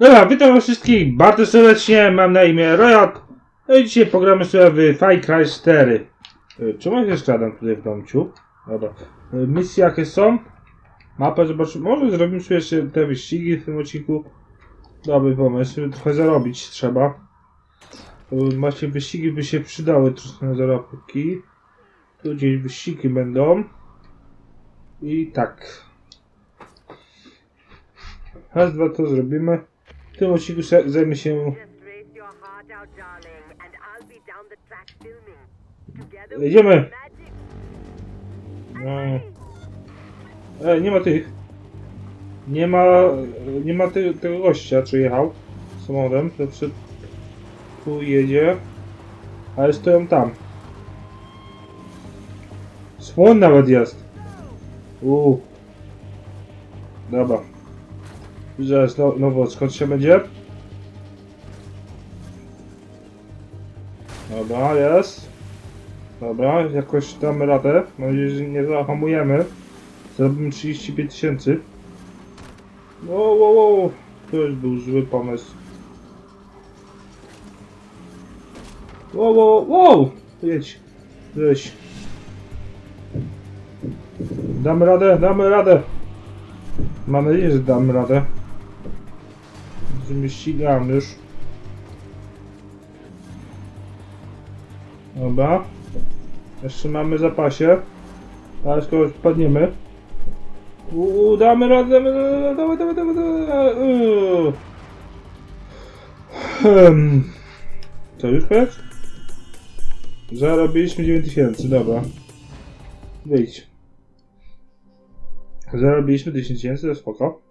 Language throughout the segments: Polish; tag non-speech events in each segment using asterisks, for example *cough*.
Dobra, witam wszystkich bardzo serdecznie, mam na imię Rojot. No i dzisiaj pogramy sobie w Far Cry 4. Y, Czemu ja się skradam tutaj w domciu? Dobra. Y, Misje jakie są? Mapę zobaczymy. Może zrobimy sobie jeszcze te wyścigi w tym odcinku. Dobry pomysł, trochę zarobić trzeba. Właśnie wyścigi by się przydały troszkę na zarobki. Tu gdzieś wyścigi będą. I tak. Raz, dwa to zrobimy. W tym odcinku zajmę się Jedziemy. No. E, nie ma tych. Nie ma. Nie ma tego gościa, czy jechał samochodem. To przy, tu jedzie. Ale stoją tam. Słon nawet jest. Uuu. Dobra. Zaraz no, nowo skąd się będzie? Dobra, jest. Dobra, jakoś damy radę. Mam nadzieję, że nie zahamujemy. Zrobimy 35 tysięcy. Wow, wow, wow. To już był zły pomysł. Wow, wow, wow. Jedź. Weź. Damy radę, damy radę. Mam nadzieję, że damy radę. Mnie ścigam już. Dobra. Jeszcze mamy zapasie. Ale skoro spadniemy. Uuu, damy radę, damy dawaj, dawaj, dawaj. Uuu. Hmm. Co, już koniec? Zarobiliśmy 9000, dobra. Wyjdź. Zarobiliśmy 10 tysięcy, to spoko.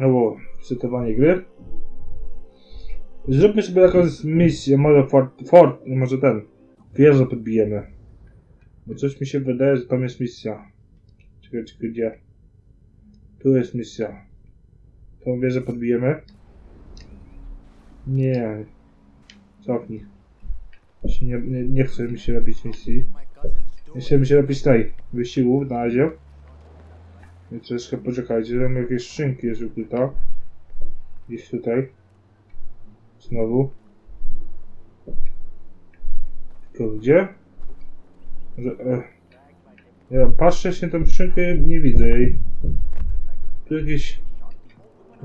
No bo, cytowanie gry. Zróbmy sobie jakąś misję, może fort, fort, może ten, wieżę podbijemy. Bo coś mi się wydaje, że tam jest misja. Czekaj, czekaj, gdzie? Tu jest misja. Tą wieżę podbijemy. Nie. Cofnij. Nie, nie, nie mi się robić misji. Nie chce mi się robić tej wyścigu na razie. Więc troszkę poczekajcie, tam jakieś skrzynki jest ukryta. Gdzieś tutaj. Znowu. Tylko gdzie? Że, e, ja patrzę się tą skrzynkę i nie widzę jej. Tu jakieś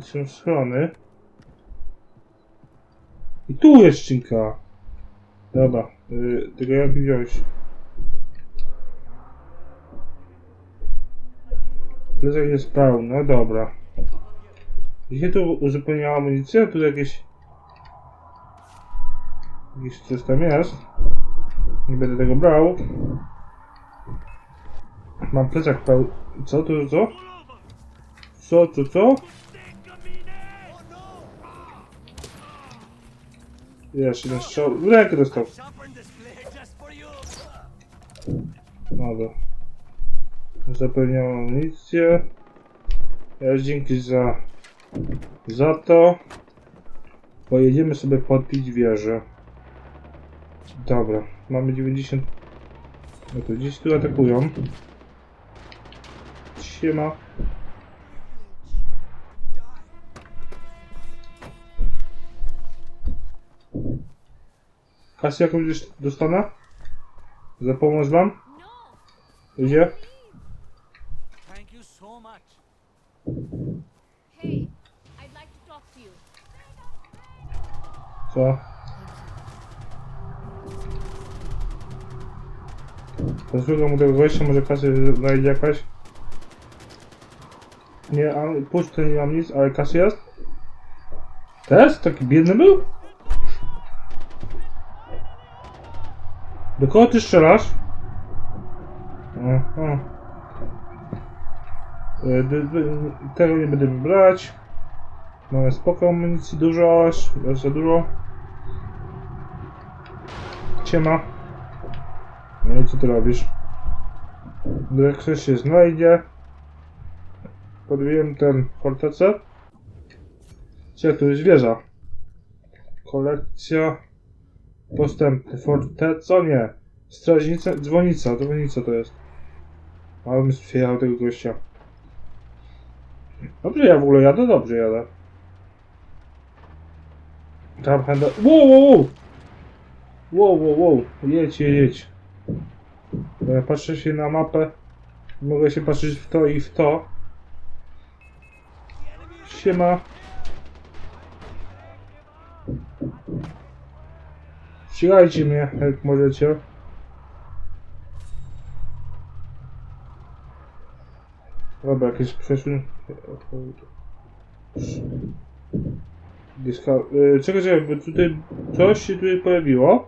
są schrony. I tu jest skrzynka. Dobra, y, tego jak wziąć? Plecak jest pełny, no dobra. Gdzie tu uzupełniała amunicję? Tu jakieś... Jakieś coś tam jest. Nie będę tego brał. Mam plecak pełny. Co tu, co? Co, co, co? Jeszcze jeden strzał. Rękę dostał. Dobra. Zapewniam amunicję. Ja dzięki za... za to. Pojedziemy sobie podpić wieżę. Dobra, mamy 90. No to gdzieś tu atakują. Siema. Kasy jakąś dostanę? Za pomoc wam? Ludzie? Co? Posłucham mu tego gościa, może kasy znajdzie jakaś? Nie, puść to nie mam nic, ale kasy jest? Też? Taki biedny był? Do kogo ty strzelasz? D- Tego nie będziemy brać. Mamy spoko amunicji, dużo, za dużo. Ciema. No i co ty robisz? Jak ktoś się znajdzie. Podbiłem ten fortecę. Gdzie tu jest wieża? Kolekcja. Postępny. Forteca? Nie. Strażnica. Dzwonica. Dzwonica to jest. Ale bym tego gościa. Dobrze ja w ogóle jadę? Dobrze jadę. Tam będę... Wow, wow, wow! Wow, wow, wow. Jedź, jedź, ja patrzę się na mapę. Mogę się patrzeć w to i w to. Siema. Ścigajcie mnie, jak możecie. Dobra, jakieś. Yy, czekaj, bo tutaj coś się tutaj pojawiło.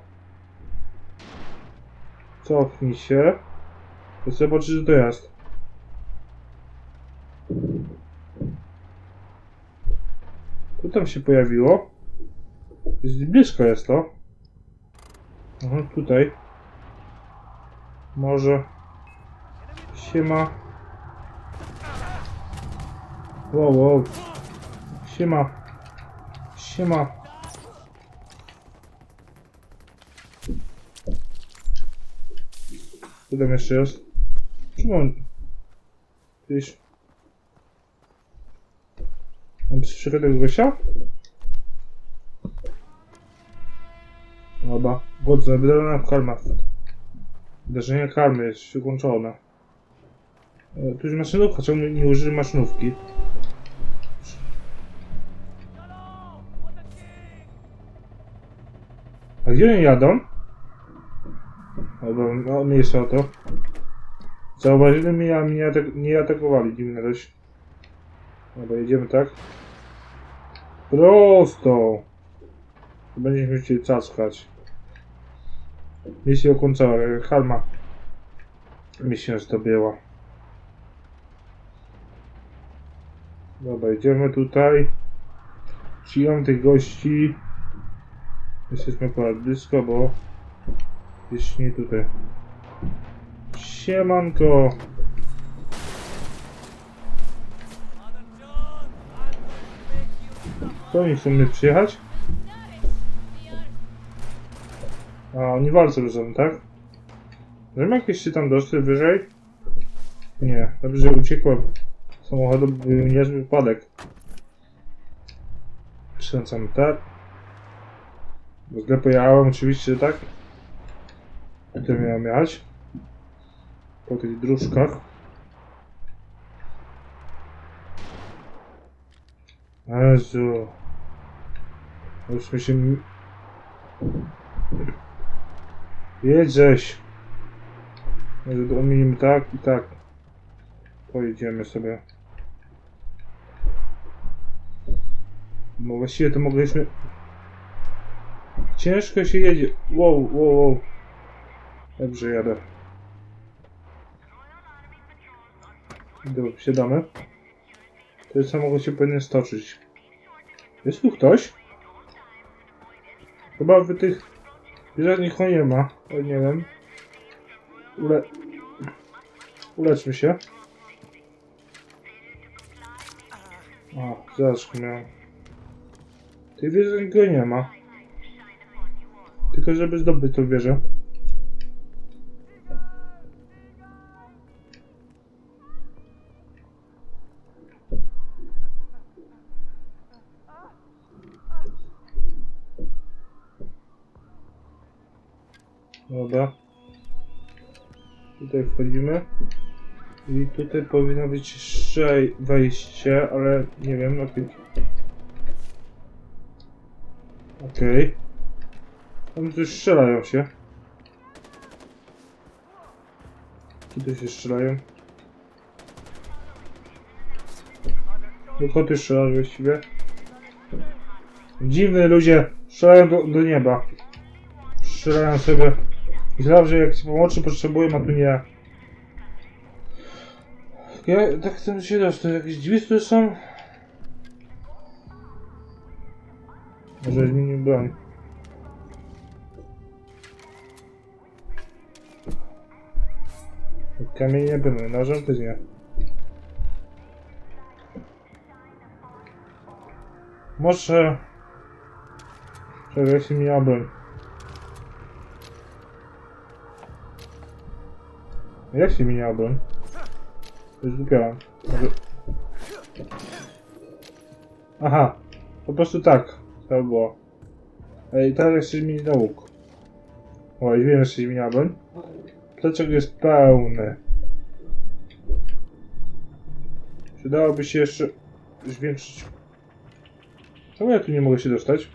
Cofnij się. To zobaczyć, co to jest. Co tam się pojawiło? Jest blisko jest to. Aha, tutaj. Może. Siema. Wow, wow. Siema. Siema. Co tam jeszcze jest? Czemu on... Gdzieś... Mam przychodek Gosia? Dobra. Godze, wydarzenia w karmach. Wydarzenie karmy jest ukończone. E, Tu jest maszynówka, czemu nie użyli maszynówki? Gdzie oni jadą? Dobra, no mniejsza o to. Zauważyli mnie, a mnie atak nie atakowali, dziwne dość. Dobra, jedziemy tak. Prosto! Będziemy musieli caskać. Misja ukończona, jak Halma. Misja zdobyła. Dobra, idziemy tutaj. Przyjąłem tych gości. Jesteśmy ponad blisko, bo jest nie tutaj. Siemanko! Co oni chcą mnie przyjechać? A, oni walczą ze sobą, tak? Żeby jakieś się tam dostać wyżej? Nie, dobrze, uciekłem. Samochodem był niezły wypadek. Przykręcamy tak. Źle pojechałem, oczywiście, tak. Tutaj miałem jechać. Po tych dróżkach. Jezu. Już mi się... Jedześ. To ominimy tak i tak. Pojedziemy sobie. No właściwie to mogliśmy... Ciężko się jedzie. Wow, wow, wow. Dobrze jadę. Dobra, wsiadamy. Ten samochód się powinien stoczyć. Jest tu ktoś? Chyba w tych... Nikogo nie ma. ale nie wiem. Ule... Uleczmy się. A, zaraz miałem. Tej wieży nikogo nie ma. Tylko żeby zdobyć tą wieżę. Dobra. Tutaj wchodzimy. I tutaj powinno być jeszcze wejście, ale nie wiem, tym. Okej. Tam tu strzelają się. Tutaj się strzelają. Do koty strzelasz właściwie. Dziwne ludzie strzelają do, do nieba. Strzelają sobie. Myślałem, że jak pomocy potrzebują, a tu nie. Ja tak chcę się dostać. Jakieś drzwi tu są? Może zmienił broń. Kamień nie będę, nożem też nie. Może... Czekaj, jeśli mi broń. Jak się? To jest głupia. Może... Aha, po prostu tak. To było. Ej, teraz jeszcze zmienić na łuk. Oj, wiem, że się broń. Plecak jest pełny. Przydałoby się jeszcze zwiększyć. Czemu ja tu nie mogę się dostać?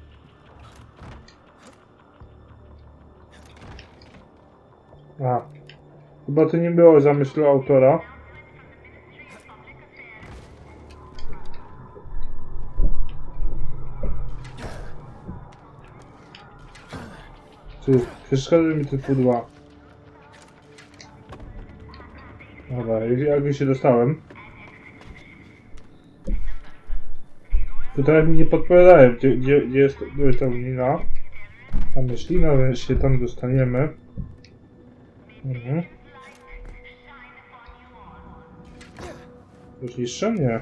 A. Chyba to nie było zamysłu autora. Ty, przeszkadza mi te pudła. Jakby się dostałem. Tutaj mi nie podpowiadają, gdzie, gdzie, gdzie jest ta lina. Tam jest lina, więc się tam dostaniemy. Mhm. Już niższe? Nie.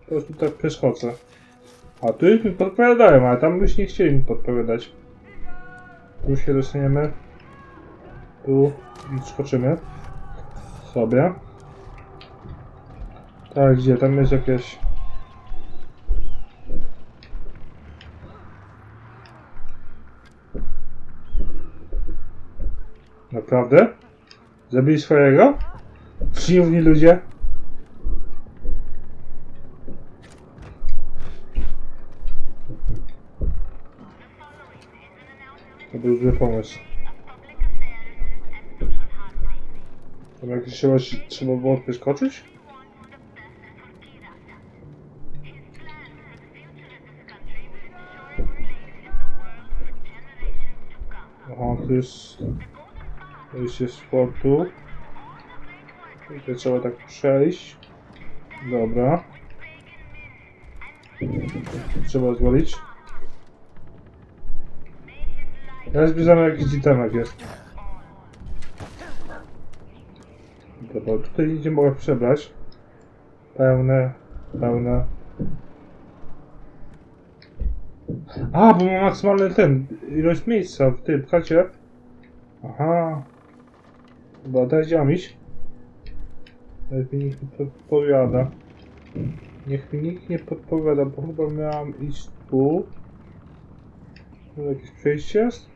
Po prostu tak przeskoczę. A tu już mi podpowiadają, ale tam byś nie chcieli mi podpowiadać. Tu się dostaniemy. Tu i skoczymy. Sobie. Tak, gdzie? Tam jest jakieś... Naprawdę? Zabili swojego? Dziwni ludzie? To był zły pomysł. Tam jakieś trzeba, trzeba było wyskoczyć? Aha, to jest... Wejście z portu. I to trzeba tak przejść. Dobra. Trzeba zwolić. Ja zbierzamy jakiś itemek jest. Dobra, tutaj nic nie mogę przebrać. Pełne, pełne. A, bo mam maksymalny ten, ilość miejsca w tym chacie. Aha. Chyba teraz iść. Niech mi nikt nie podpowiada. Niech mi nikt nie podpowiada, bo chyba miałam iść tu. Tu jakieś przejście jest?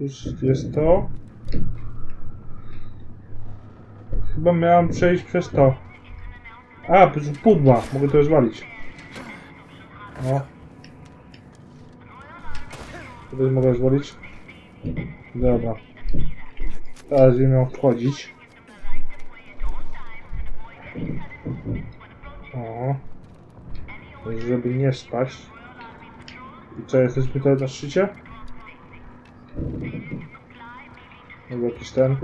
Już jest to. Chyba miałam przejść przez to. A, to są pudła. Mogę to rozwalić. O. Tutaj mogę rozwalić. Dobra. Teraz nie miał wchodzić. O. Żeby nie spaść. I co, jesteśmy tutaj na szczycie? Albo jakiś ten.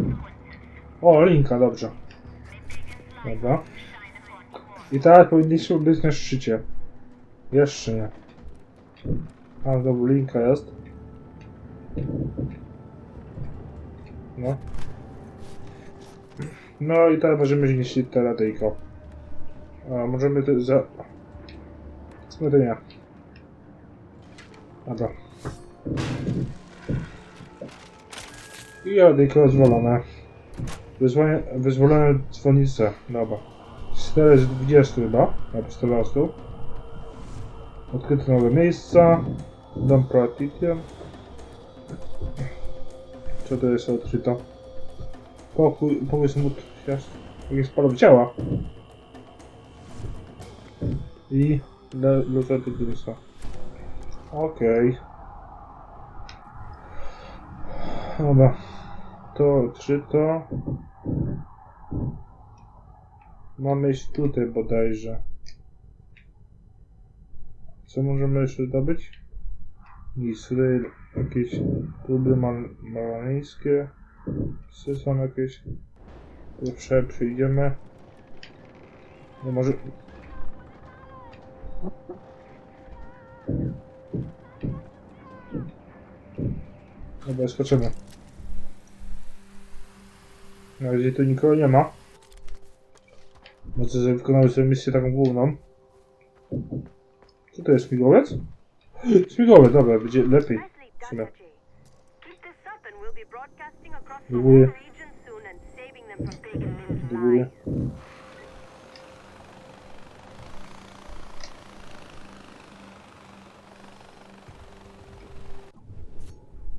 O, linka, dobrze. Dobra. I teraz powinniśmy być na szczycie. Jeszcze nie. A, dobra, linka jest. No. No i teraz możemy znieść te radyjko. A możemy to za... To nie? Dobra. I radyjko rozwalone. Wyzwanie, wyzwolone dzwonice. Dobra. 4 z 20 chyba. Albo 14. Odkryte nowe miejsca. Dom Proatitian. Co to jest odkryto? Pokój, pokój smut, jakieś sporo ciała. I luzety Grysa. Okej. Dobra. To odkryto. Mamy iść tutaj bodajże. Co możemy jeszcze zdobyć? Nic, jakieś próby mal malańskie. Psy są jakieś. Pierwsze przyjdziemy. No może... Dobra, skoczymy. Na razie tu nikogo nie ma. Może, że wykonałem sobie misję taką główną. Co to jest, śmigłowiec? *gasps* Śmigłowiec, dobra, będzie lepiej. W sumie. Do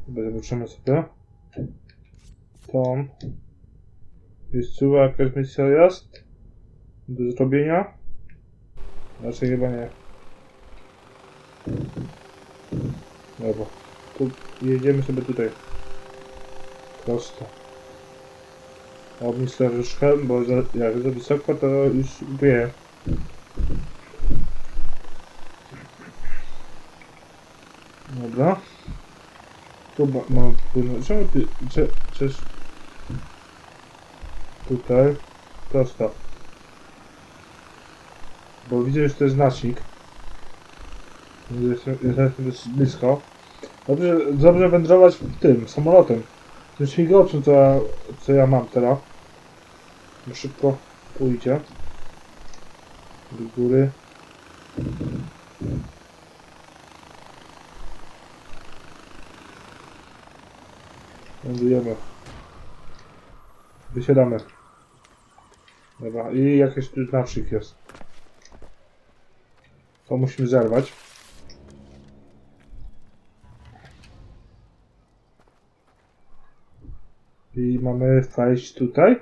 Dobra, zobaczymy sobie. Tom. Jest tu jakaś misja jest? Do zrobienia? Raczej chyba nie. Dobra. Tu jedziemy sobie tutaj. Prosto. Obniż troszkę, bo za, jak za wysoko to już wie. Dobra. Tu ma- mam płynąć. Czemu ty... Cze, czyż... Tutaj. Prosto. Bo widzę, że to jest znacznik. Jestem dosyć blisko. Dobrze, dobrze wędrować tym, samolotem. Tym śmigałczem, co ja, co ja mam teraz. Szybko pójdzie. Do góry. Lądujemy. Wysiadamy. Dobra, i jakiś tu znacznik jest. To musimy zerwać. I mamy wejść tutaj.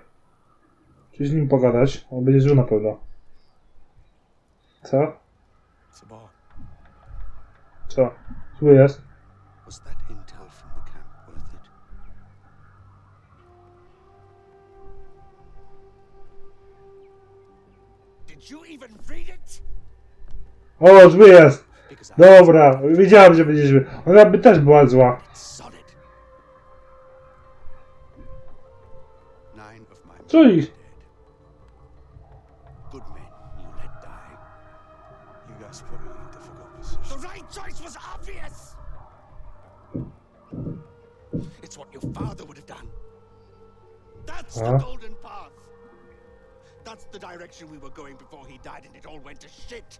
Czy z nim pogadać? On będzie żył na pewno. Co? Co? Zły jest. O, zły jest! Dobra, wiedziałem, że będzie zły. Ona by też była zła. Co ich? It's what your father would have done. The golden path! That's the direction we were going before he died and it all went to shit!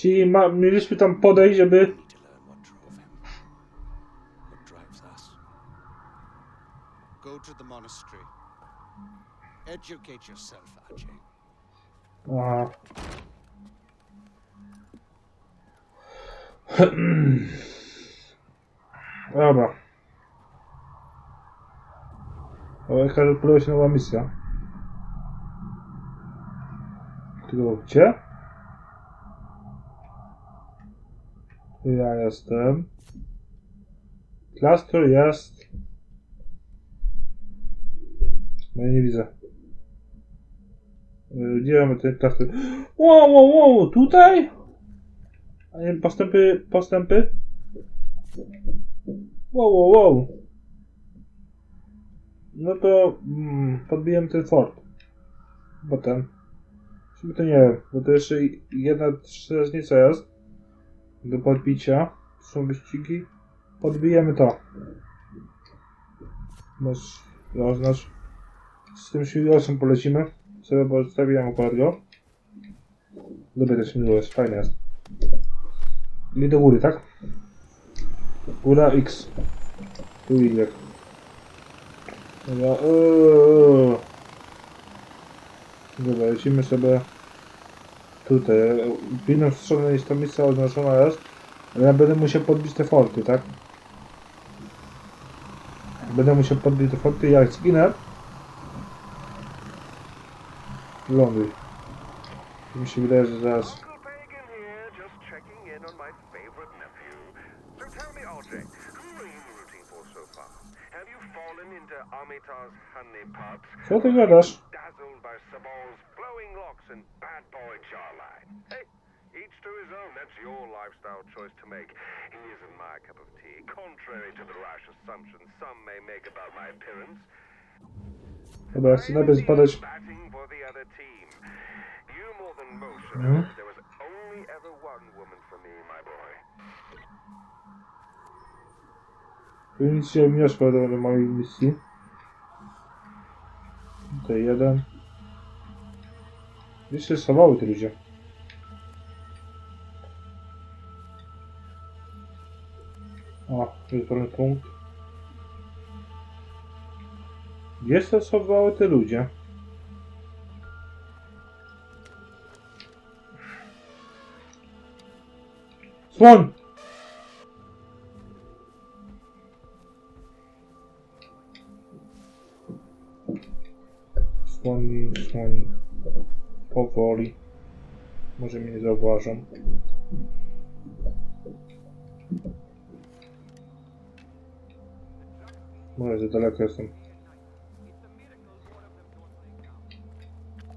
Czyli ma, mieliśmy tam podejść, żeby... Aha. *clears throat* Dobra. O, jaka odpaliła się nowa misja. Tylko gdzie? Ja jestem. Klasztor jest. No i nie widzę. Y, Gdzie mamy ten klasztor? Wow, wow, wow, tutaj? A nie postępy, postępy? Wow, wow, wow. No to mm, ten fort. Potem. Czyli to nie wiem, bo to jeszcze jedna strzelnica jest. Do podbicia. Są wyścigi. Podbijemy to. Masz, oznacz. Z tym śmigłowcem polecimy. Sobie postawiłem akurat go. Lubię ten śmigłowiec, fajny jest. I do góry, tak? Góra X. Tu Y. Dobra, eee. Dobra, lecimy sobie tutaj. W inną stronę jest ta miejsce oznaczona jest. Ale ja będę musiał podbić te forty, tak? Będę musiał podbić te forty, jak zginę. Ląduj. Mi się wydaje, że zaraz... Co ty gadasz? Jawline? Hey, each to his own. That's your lifestyle choice to make. He isn't my cup of tea, contrary to the rash assumptions some may make about my appearance. Dobra, chcę najpierw zbadać... Batting for the other team. You more than most should Mhm. there was only ever one woman for me, my boy. Tu nic się nie wniosło do, do mojej misji. Tutaj jeden. Gdzie się schowały te ludzie? Jest pewien punkt. Gdzie się schowały te ludzie? Słoń! Słoni, słoni. Powoli. Może mnie nie zauważą. Może za daleko jestem.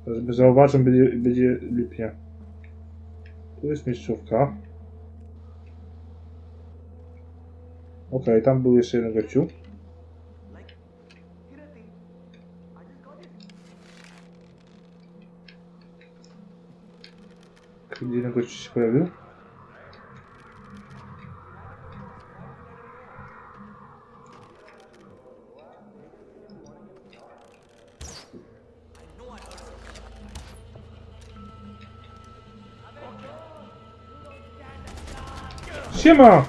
Teraz by zauważą, będzie, będzie lipnie. Tu jest miejscówka. Okej, tam był jeszcze jeden gościu. Kiedy jeden gościu się pojawił? Siema!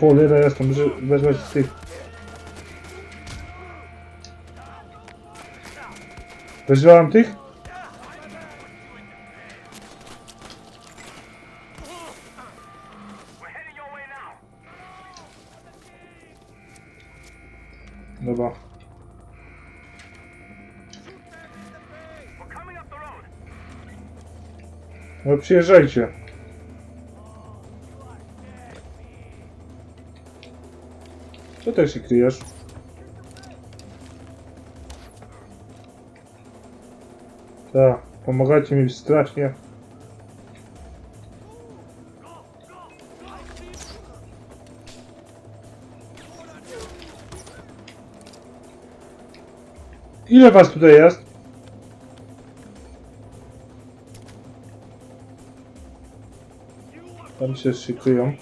Cholera jasna, muszę wezwać z tych... Wezwałem tych? Dobra. No przyjeżdżajcie. Co tak się kryjesz? Tak, pomagacie mi strasznie. Ile was tutaj jest? Tam się szykują.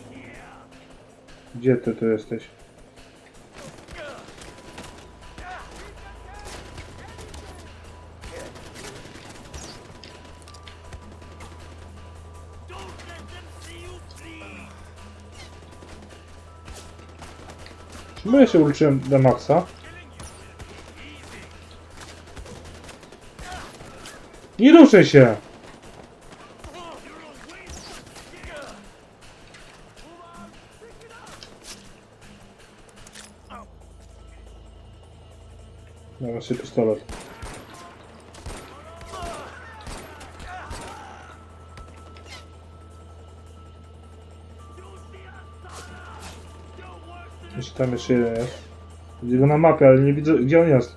Gdzie ty tu jesteś? Czemu ja się uliczyłem do maksa? Nie ruszaj się! Mam jeszcze pistolet. Jeszcze tam jeszcze jeden jest. Widzę go na mapie, ale nie widzę gdzie on jest.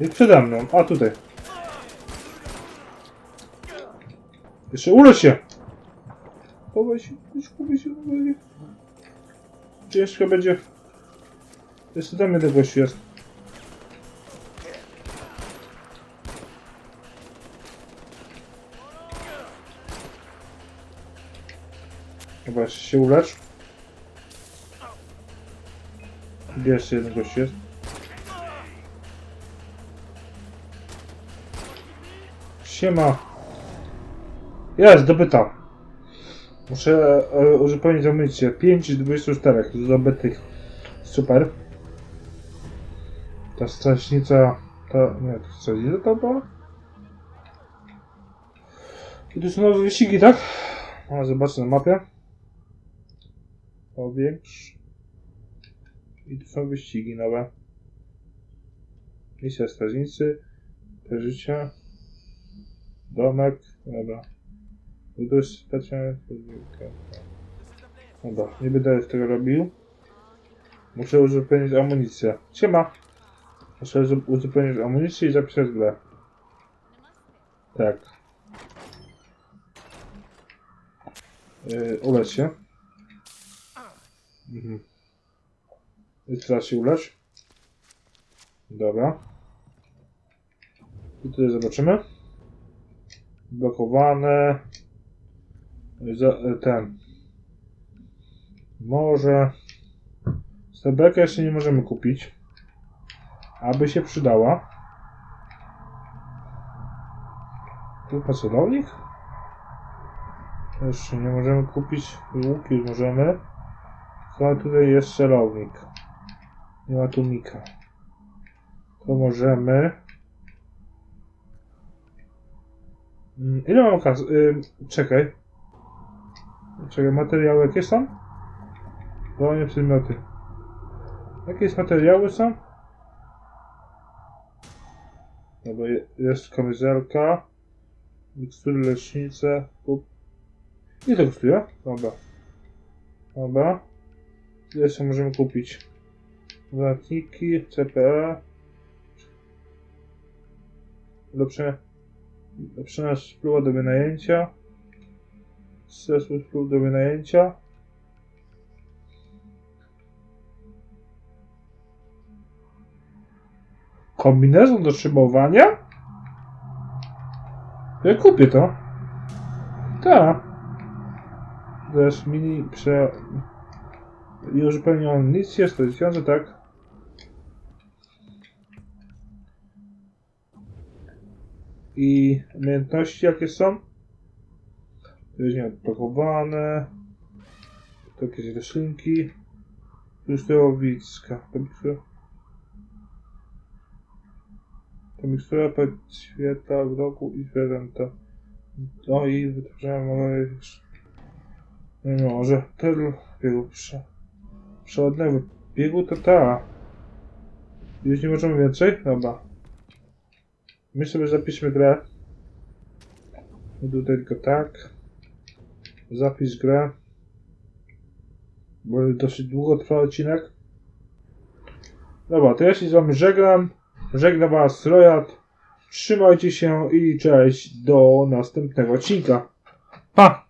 Jest przede mną. A tutaj. Jeszcze ulecz się! Chowaj się, chowaj się, chowaj się. Ciężko będzie. Jeszcze tam jeden gościu jest. Jeszcze się ulecz. Gdzie jeszcze jeden gościu jest? Siema. Jest, dobyta. Muszę e, uzupełnić amunicję. 5 z 24 zdobytych. Super. Ta strażnica... Ta... Nie, to strażnica to była? I tu są nowe wyścigi, tak? A, zobaczę na mapie. Powiększ. I tu są wyścigi nowe. Misja strażnicy. Przeżycia. Domek. Dobra. Dość specjalny. Dobra, nie będę tego robił. Muszę uzupełnić amunicję. Siema! Muszę uzu- uzupełnić amunicję i zapisać grę. Tak. Yy, się. Mhm. I teraz się ulecz. Dobra. I tutaj zobaczymy. Blokowane. E, ten. Może. Stebekę jeszcze nie możemy kupić. Aby się przydała. Tu celownik? Jeszcze nie możemy kupić. Łuk już możemy. A tutaj jest celownik. Nie ma tu mika. To możemy. Mm, Ile mam kas? Y, czekaj. Czekaj, materiały jakie są? Bronie, przedmioty. Jakie materiały są? Dobra, je- jest kamizelka. Mikstury lecznicze. Kup. Ile to kosztuje? Dobra. Dobra. Jeszcze możemy kupić? Zatniki, CPE. Lepsze. Lepsze spluwa do wynajęcia. Stresu spluw do wynajęcia. Kombinezon do szybowania? Ja kupię to. Tak. Jest mini prze... Uzupełnią amunicję, 100 tysięcy, tak? I umiejętności jakie są? To jest nieodpakowane. To jakieś roślinki. Już to mikstura. To mikstura podświetla w roku i zwierzęta. No i wytwarzamy nie może. Tylu biegu przewodnego biegu to ta. Już nie możemy więcej? Dobra. My sobie zapiszmy grę. I tutaj tylko tak. Zapisz grę. Bo dosyć długo trwa odcinek. Dobra, to ja się z wami żegnam. Żegna was Rojat. Trzymajcie się i cześć do następnego odcinka. Pa!